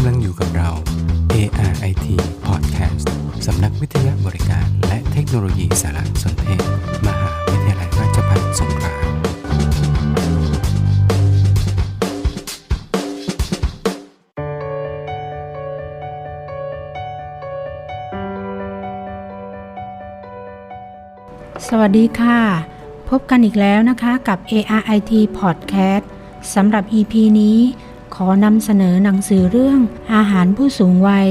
กำลังอยู่กับเรา ARIT Podcast สำนักวิทยาบริการ และเทคโนโลยีสารสนเทศ มหาวิทยาลัยราชภัฏสงขลาสวัสดีค่ะ พบกันอีกแล้วนะคะกับ ARIT Podcast สำหรับ EP นี้ ขอนำเสนอหนังสือเรื่องอาหารผู้สูงวัย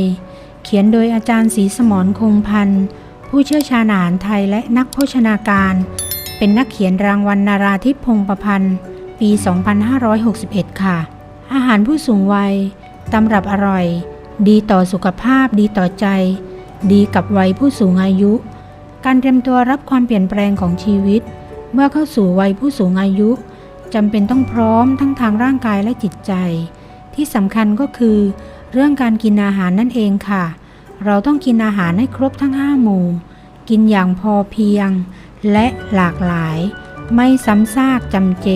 เขียนโดยอาจารย์ศรีสมรคงพันธ์ผู้เชี่ยวชาญอาหารไทยและนักโภชนาการ เป็นนักเขียนรางวัลนาราธิพงศ์ประพันธ์ ปี 2561 ค่ะ อาหารผู้สูงวัยตำรับอร่อย ดีต่อสุขภาพ ดีต่อใจ ดีกับวัยผู้สูงอายุ การเตรียมตัวรับความเปลี่ยนแปลงของชีวิต เมื่อเข้าสู่วัยผู้สูงอายุจำเป็นต้องพร้อมทั้งทางร่างกายและจิตใจ ที่สำคัญก็คือ เรื่องการกินอาหารนั่นเองค่ะ เราต้องกินอาหารให้ครบทั้ง 5 หมู่ กินอย่างพอเพียง และหลากหลาย ไม่ซ้ำซากจำเจ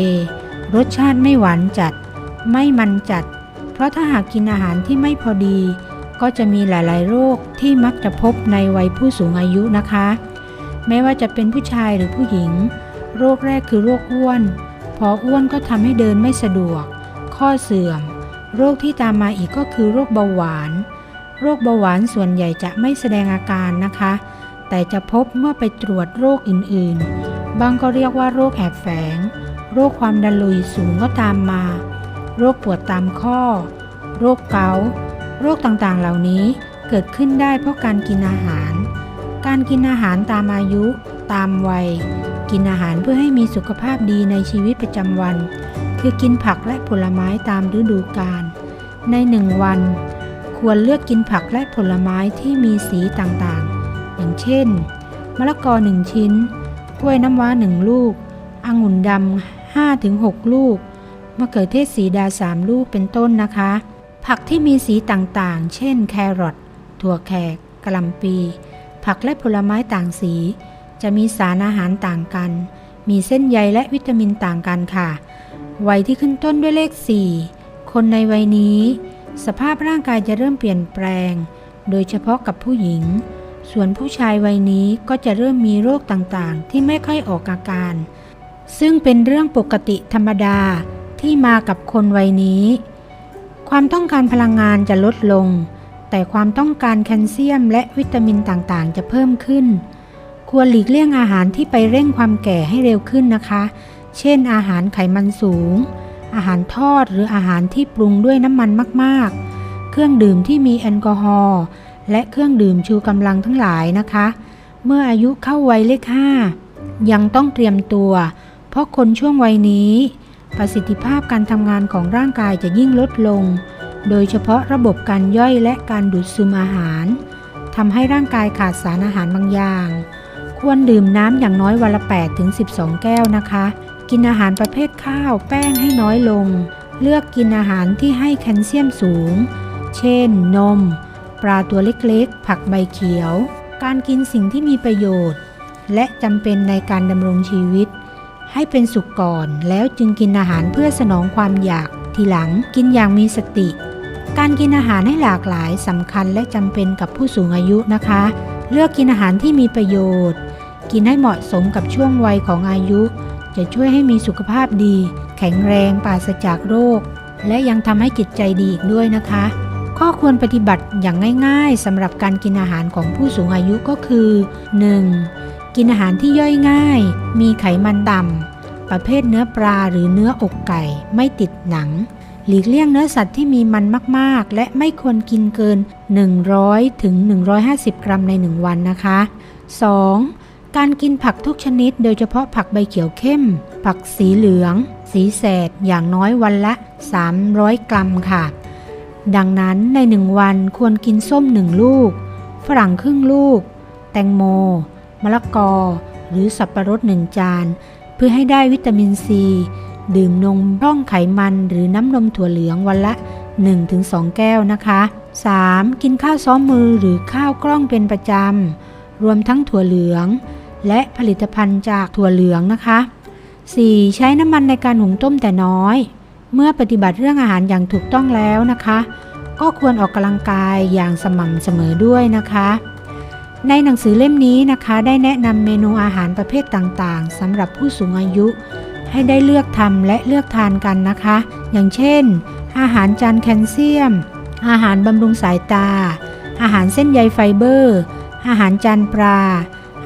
รสชาติไม่หวานจัด ไม่มันจัด เพราะถ้าหากกินอาหารที่ไม่พอดี ก็จะมีหลาย ๆ โรคที่มักจะพบในวัยผู้สูงอายุนะคะ ไม่ว่าจะเป็นผู้ชายหรือผู้หญิง โรคแรกคือโรคอ้วน พออ้วนก็ทำให้เดินไม่สะดวก ข้อเสื่อม โรคที่ตามมาอีกก็คือโรคเบาหวาน โรคเบาหวานส่วนใหญ่จะไม่แสดงอาการนะคะ แต่จะพบเมื่อไปตรวจโรคอื่นๆ บางก็เรียกว่าโรคแอบแฝง โรคความดันโลหิตสูงก็ตามมา โรคปวดตามข้อ โรคเกาต์โรคต่างๆ เหล่านี้เกิดขึ้นได้เพราะการกินอาหาร การกินอาหารตามอายุ ตามวัย กินอาหารเพื่อให้มีสุขภาพดีในชีวิตประจำวัน คือกินผักและผลไม้ตามฤดูกาล ในหนึ่งวัน ควรเลือกกินผักและผลไม้ที่มีสีต่างๆ อย่างเช่น มะละกอหนึ่งชิ้น กล้วยน้ำว้าหนึ่งลูก องุ่นดำห้าถึงหกลูก มะเขือเทศสีดาสามลูกเป็นต้นนะคะ ผักที่มีสีต่างๆ เช่น แครอท ถั่วแขกกะหล่ำปี ผักและผลไม้ต่างสี จะมีสารอาหารต่างกัน มีเส้นใยและวิตามินต่างกันค่ะ วัยที่ขึ้นต้นด้วยเลข 4 คนในวัยนี้ สภาพร่างกายจะเริ่มเปลี่ยนแปลง โดยเฉพาะกับผู้หญิง ส่วนผู้ชายวัยนี้ก็จะเริ่มมีโรคต่างๆ ที่ไม่ค่อยออกอาการ ซึ่งเป็นเรื่องปกติธรรมดาที่มากับคนวัยนี้ ความต้องการพลังงานจะลดลง แต่ความต้องการแคลเซียมและวิตามินต่างๆ จะเพิ่มขึ้น ควรหลีกเลี่ยงอาหารที่ไปเร่งความแก่ให้เร็วขึ้นนะคะ เช่น อาหารไขมันสูง อาหารทอดหรืออาหารที่ปรุงด้วยน้ำมันมากๆ เครื่องดื่มที่มีแอลกอฮอล์และเครื่องดื่มชูกำลังทั้งหลายนะคะ เมื่ออายุเข้าวัยเลขห้ายังต้องเตรียมตัว เพราะคนช่วงวัยนี้ ประสิทธิภาพการทำงานของร่างกายจะยิ่งลดลง โดยเฉพาะระบบการย่อยและการดูดซึมอาหารทำให้ร่างกายขาดสารอาหารบางอย่าง ควรดื่มน้ำอย่างน้อยวันละ8ถึง12 แก้วนะคะ กินอาหารประเภทข้าวแป้งให้น้อยลง เลือกกินอาหารที่ให้แคลเซียมสูง เช่น นม ปลาตัวเล็กๆ ผักใบเขียว การกินสิ่งที่มีประโยชน์ และจำเป็นในการดำรงชีวิต ให้เป็นสุกก่อนแล้วจึงกินอาหารเพื่อสนองความอยากทีหลังกินอย่างมีสติ การกินอาหารให้หลากหลายสำคัญและจำเป็นกับผู้สูงอายุนะคะ เลือกกินอาหารที่มีประโยชน์ กินให้เหมาะสมกับช่วงวัยของอายุ จะช่วยให้มีสุขภาพดี แข็งแรงปราศจากโรค และยังทำให้จิตใจดีอีกด้วยนะคะ ข้อควรปฏิบัติอย่างง่ายๆสำหรับการกินอาหารของผู้สูงอายุก็คือ 1. กินอาหารที่ย่อยง่าย มีไขมันต่ำประเภทเนื้อปลาหรือเนื้ออกไก่ ไม่ติดหนัง หลีกเลี่ยงเนื้อสัตว์ที่มีมันมากๆ และไม่ควรกินเกิน 100ถึง150 กรัมใน 1 วันนะคะ 2. การกินผักทุกชนิด โดยเฉพาะผักใบเขียวเข้ม ผักสีเหลือง สีแสด อย่างน้อยวันละ 300 กรัมค่ะ ดังนั้นในหนึ่งวันควรกินส้มหนึ่งลูก ฝรั่งครึ่งลูก แตงโม มะละกอ หรือสับประรดหนึ่งจาน เพื่อให้ได้วิตามินซี ดื่มนมร่องไขมันหรือน้ำนมถั่วเหลืองวันละ 1-2 แก้วนะคะ 3. กินข้าวซ้อมมือหรือข้าวกล้องเป็นประจำรวมทั้งถั่วเหลือง และผลิตภัณฑ์จากถั่วเหลืองนะคะ 4. ใช้น้ำมันในการหุงต้มแต่น้อย เมื่อปฏิบัติเรื่องอาหารอย่างถูกต้องแล้วนะคะ ก็ควรออกกำลังกายอย่างสม่ำเสมอด้วยนะคะ ในหนังสือเล่มนี้นะคะได้แนะนำเมนูอาหารประเภทต่างๆสำหรับผู้สูงอายุ ให้ได้เลือกทำและเลือกทานกันนะคะ อย่างเช่น อาหารจานแคลเซียม อาหารบำรุงสายตา อาหารเส้นใยไฟเบอร์ อาหารจานปลา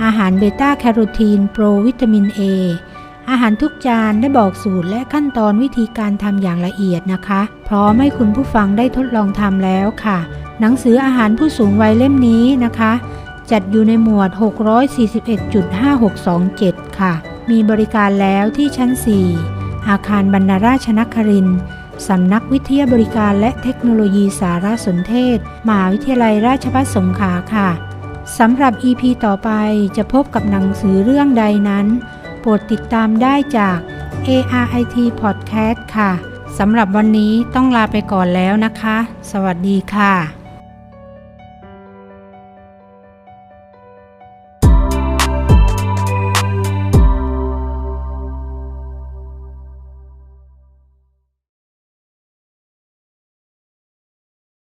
อาหารเบต้าแคโรทีนโปรวิตามิน A อาหารทุกจานได้บอกสูตรและขั้นตอนวิธีการทำอย่างละเอียดนะคะ พร้อมให้คุณผู้ฟังได้ทดลองทำแล้วค่ะ หนังสืออาหารผู้สูงวัยเล่มนี้นะคะ จัดอยู่ในหมวด 641.5627 ค่ะ มีบริการแล้วที่ชั้น 4 อาคารบรรณราชนครินสำนักวิทยาบริการและเทคโนโลยีสารสนเทศมหาวิทยาลัยราชภัฏสงขลาค่ะ สำหรับ EP ต่อไปจะพบกับหนังสือเรื่องใดนั้น โปรดติดตามได้จาก ARIT Podcast ค่ะ สำหรับวันนี้ต้องลาไปก่อนแล้วนะคะ สวัสดีค่ะ